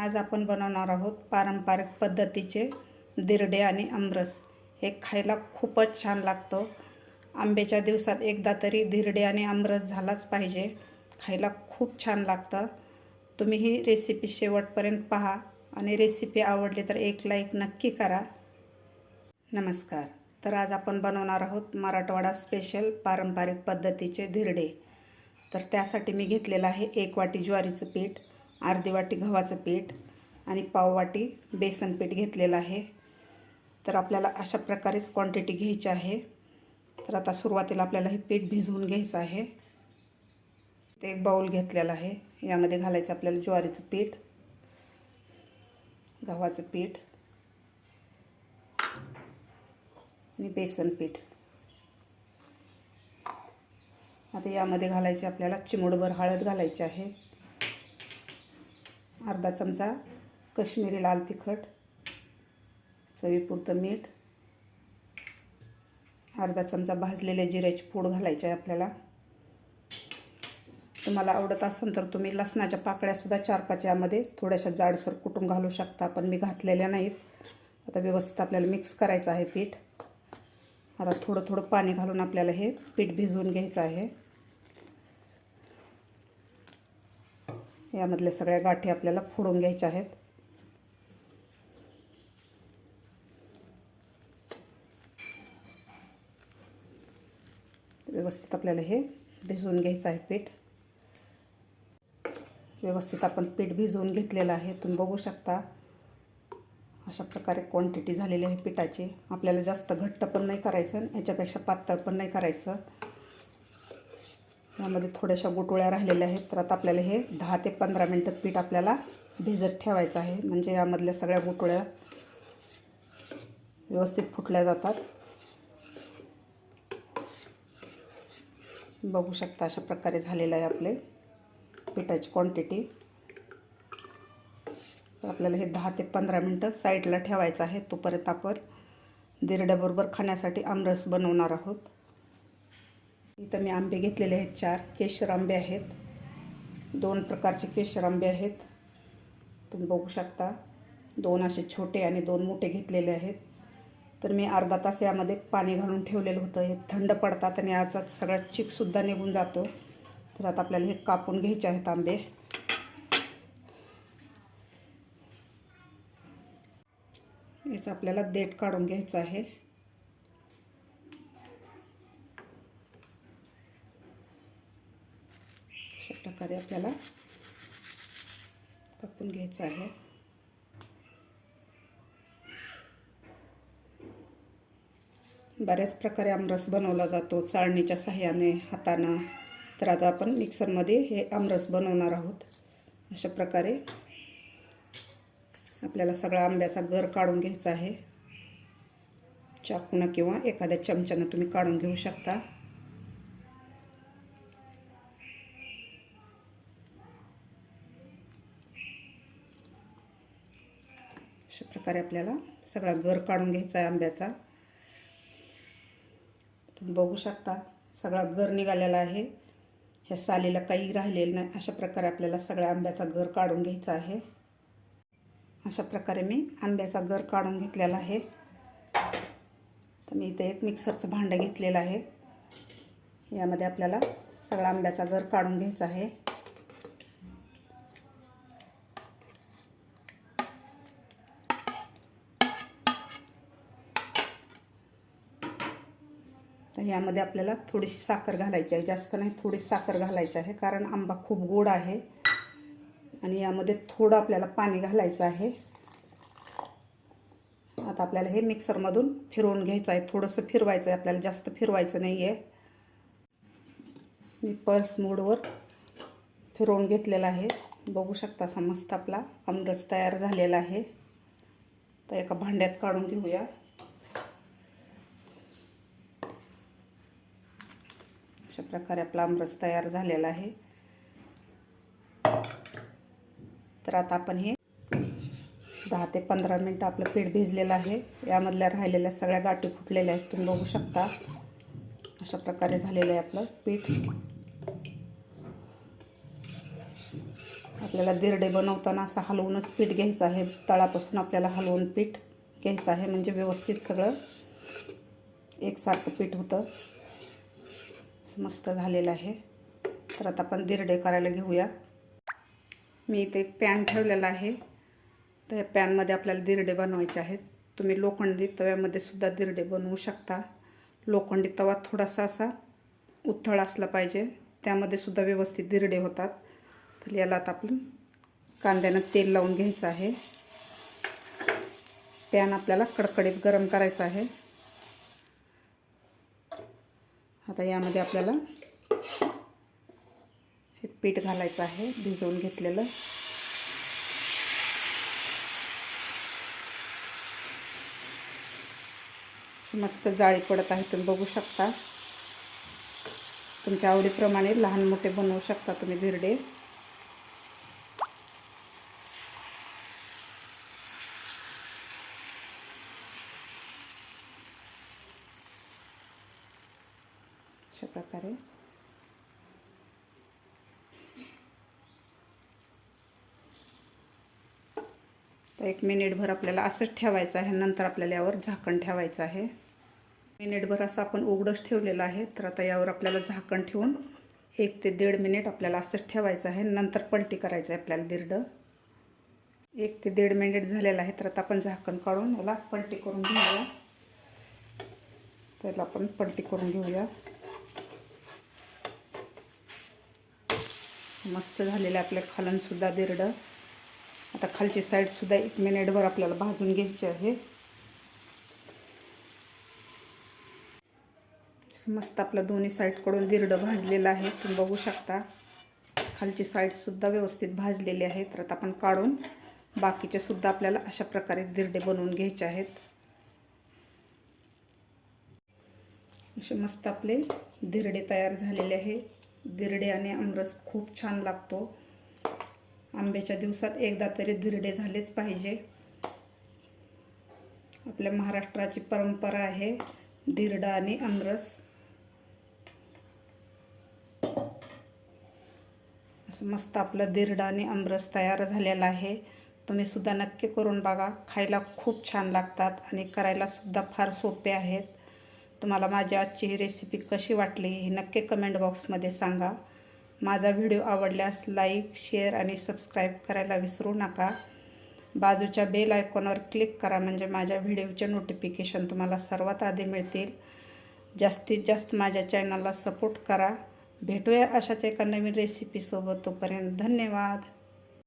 आज आपण बनवणार आहोत पारंपरिक पद्धतीचे दिरडे आणि आमरस. हे खायला खूपच छान लागतं. आंब्याच्या दिवसात एकदा तरी दिरडे आणि आमरस झालाच पाहिजे. खायला खूप छान लागतं. तुम्ही ही रेसिपी शेवटपर्यंत पहा आणि रेसिपी आवडली तर एक लाईक नक्की करा. नमस्कार. तर आज आपण बनवणार आहोत मराठवाडा स्पेशल पारंपरिक पद्धतीचे धिरडे तर त्यासाठी मी घेतलेलं आहे एक वाटी ज्वारीचं पीठ अर्धी वाटी गव्हाचं पीठ आणि पाव वाटी बेसन पीठ घेतलेलं आहे. तर आपल्याला अशा प्रकारेच क्वांटिटी घ्यायची आहे. तर आता सुरुवातीला आपल्याला हे पीठ भिजवून घ्यायचं आहे. ते एक बाऊल घेतलेला आहे. यामध्ये घालायचं आपल्याला ज्वारीचं पीठ गव्हाचं पीठ आणि बेसन पीठ. आता यामध्ये घालायचे आपल्याला चिमूडभर हळद घालायची आहे. अर्धा चमचा कश्मीरी लाल तिखट चवीपुरतं मीठ अर्धा चमचा भाजलेले जिऱ्याची पूड घालायची आहे आपल्याला. तुम्हाला आवडत असेल तर तुम्ही लसणाच्या पाकळ्यासुद्धा चार पाच यामध्ये थोड्याशा जाडसर कुटून घालू शकता पण मी घातलेल्या नाहीत. आता व्यवस्थित आपल्याला मिक्स करायचं आहे पीठ. आता थोडं थोडं पाणी घालून आपल्याला हे पीठ भिजवून घ्यायचं आहे. यामधल्या सगळ्या गाठी आपल्याला फोडून घ्यायच्या आहेत. व्यवस्थित आपल्याला हे भिजवून घ्यायचं आहे पीठ. व्यवस्थित आपण पीठ भिजवून घेतलेलं आहे. तुम्ही बघू शकता अशा प्रकारे क्वांटिटी झालेली आहे पिठाची. आपल्याला जास्त घट्ट पण नाही करायचं याच्यापेक्षा पातळ पण नाही करायचं. यामध्ये थोड्याशा गोटोळ्या राहिलेल्या आहेत. तर आता आपल्याला हे दहा ते पंधरा मिनटं पीठ आपल्याला भिजत ठेवायचं आहे. म्हणजे यामधल्या सगळ्या गोटोळ्या व्यवस्थित फुटल्या जातात. बघू शकता अशा प्रकारे झालेलं आहे आपले पिठाची क्वांटिटी आपल्याला हे दहा ते पंधरा मिनटं साईडला ठेवायचं आहे. तोपर्यंत आपण दिरड्याबरोबर खाण्यासाठी आमरस बनवणार आहोत. इथं मी आंबे घेतलेले आहेत चार. केशर आंबे आहेत. दोन प्रकारचे केशर आंबे आहेत. तुम्ही बघू शकता. दोन असे छोटे आणि दोन मोठे घेतलेले आहेत. तर मी अर्धा तास यामध्ये पाणी घालून ठेवलेलं होतं. हे थंड पडतात आणि याचा सगळा चिकसुद्धा निघून जातो. तर आता आपल्याला हे कापून घ्यायचे आहेत आंबे. याचं आपल्याला देठ काढून घ्यायचं आहे. अशा आपल्याला कापून घ्यायचं आहे. बऱ्याच प्रकारे आमरस बनवला जातो चाळणीच्या सहाय्याने हातानं. तर आज आपण मिक्सरमध्ये हे आमरस बनवणार आहोत. अशा प्रकारे आपल्याला सगळा आंब्याचा गर काढून घ्यायचा आहे. चाकूनं किंवा एखाद्या चमच्यानं तुम्ही काढून घेऊ शकता. अशा प्रकारे आपल्याला सगळा गर काढून घ्यायचा आहे आंब्याचा. तुम्ही बघू शकता सगळा गर निघालेला आहे. ह्या सालीला काही राहिलेलं नाही. अशा प्रकारे आपल्याला सगळ्या आंब्याचा गर काढून घ्यायचा आहे. अशा प्रकारे मी आंब्याचा गर काढून घेतलेला आहे. तर मी इथे एक मिक्सरचं भांडं घेतलेलं आहे. यामध्ये आपल्याला सगळा आंब्याचा गर काढून घ्यायचा आहे. तर यामध्ये आपल्याला थोडीशी साखर घालायची आहे. जास्त नाही थोडीशी साखर घालायची आहे कारण आंबा खूप गोड आहे. आणि यामध्ये थोडं आपल्याला पाणी घालायचं आहे. आता आपल्याला हे मिक्सरमधून फिरवून घ्यायचं आहे. थोडंसं फिरवायचं आहे. आपल्याला जास्त फिरवायचं नाही आहे. मी पर्स मोडवर फिरवून घेतलेला आहे. बघू शकता समजता आपला आमरस तयार झालेला आहे. तर एका भांड्यात काढून घेऊया. अशा प्रकारे आपला आमरस तयार झालेला आहे. तर आता आपण हे दहा ते पंधरा मिनटं आपलं पीठ भिजलेलं आहे. यामधल्या राहिलेल्या सगळ्या गाठी फुटलेल्या आहेत. तुम्ही बघू शकता. अशा प्रकारे झालेलं आहे आपलं पीठ. आपल्याला दिरडे बनवताना असं हलवूनच पीठ घ्यायचं आहे. तळापासून आपल्याला हलवून पीठ घ्यायचं आहे. म्हणजे व्यवस्थित सगळं एकसारखं पीठ होतं. मस्त झालेलं आहे. तर आता आपण दिरडे करायला घेऊया. मी इथे एक पॅन ठेवलेला आहे. तर या पॅनमध्ये आपल्याला दिरडे बनवायचे आहेत. तुम्ही लोखंडी तव्यामध्ये सुद्धा दिरडे बनवू शकता. लोखंडी तवा थोडासा असा उथळ असला पाहिजे. त्यामध्ये सुद्धा व्यवस्थित दिरडे होतात. तर याला आता आपण कांद्यानं तेल लावून घ्यायचं आहे. पॅन आपल्याला कडकडीत गरम करायचं आहे. आता यामध्ये आपल्याला हे पीठ घालायचं आहे भिजवून घेतलेलं. मस्त जाळी पडत आहे तुम्ही बघू शकता. तुमच्या आवडीप्रमाणे लहान मोठे बनवू शकता तुम्ही धिरडे अशा प्रकारे. तर एक मिनिटभर आपल्याला असंच ठेवायचं आहे नंतर आपल्याला यावर झाकण ठेवायचं आहे. मिनिटभर असं आपण उघडंच ठेवलेलं आहे तर आता यावर आपल्याला झाकण ठेवून एक ते दीड मिनिट आपल्याला असंच ठेवायचं आहे नंतर पलटी करायचं आहे आपल्याला दिरडं एक ते दीड मिनिट झालेलं आहे तर आता आपण झाकण काढून याला पलटी करून घेऊया. त्याला आपण पलटी करून घेऊया. मस्त झालेलं आहे आपल्या खालूनसुद्धा दिरडं. आता खालची साईडसुद्धा एक मिनिटभर आपल्याला भाजून घ्यायची आहे. मस्त आपलं दोन्ही साईडकडून दिरडं भाजलेलं आहे. तुम्ही बघू शकता. खालची साईडसुद्धा व्यवस्थित भाजलेली आहे. तर आता आपण काढून बाकीचे सुद्धा आपल्याला अशा प्रकारे दिरडे बनवून घ्यायचे आहेत. असे मस्त आपले दिरडे तयार झालेले आहे. दिरडे आणि आमरस खूप छान लागतो. आंब्याच्या दिवसात एकदा तरी दिरडे झालेच पाहिजे. आपल्या महाराष्ट्राची परंपरा आहे दिरडा आणि आमरस. असं मस्त आपलं दिरडा आणि आमरस तयार झालेला आहे. तुम्ही सुद्धा नक्की करून बघा. खायला खूप छान लागतात आणि करायलासुद्धा फार सोपे आहेत. तुम्हाला माझी आजची ही रेसिपी कशी वाटली हे नक्की कमेंट बॉक्समध्ये सांगा. माझा व्हिडिओ आवडल्यास लाईक शेअर आणि सबस्क्राईब करायला विसरू नका. बाजूच्या बेल आयकॉनवर क्लिक करा म्हणजे माझ्या व्हिडिओचे नोटिफिकेशन तुम्हाला सर्वात आधी मिळतील. जास्तीत जास्त माझ्या चॅनलला सपोर्ट करा. भेटूया अशाच एका नवीन रेसिपीसोबत तोपर्यंत धन्यवाद.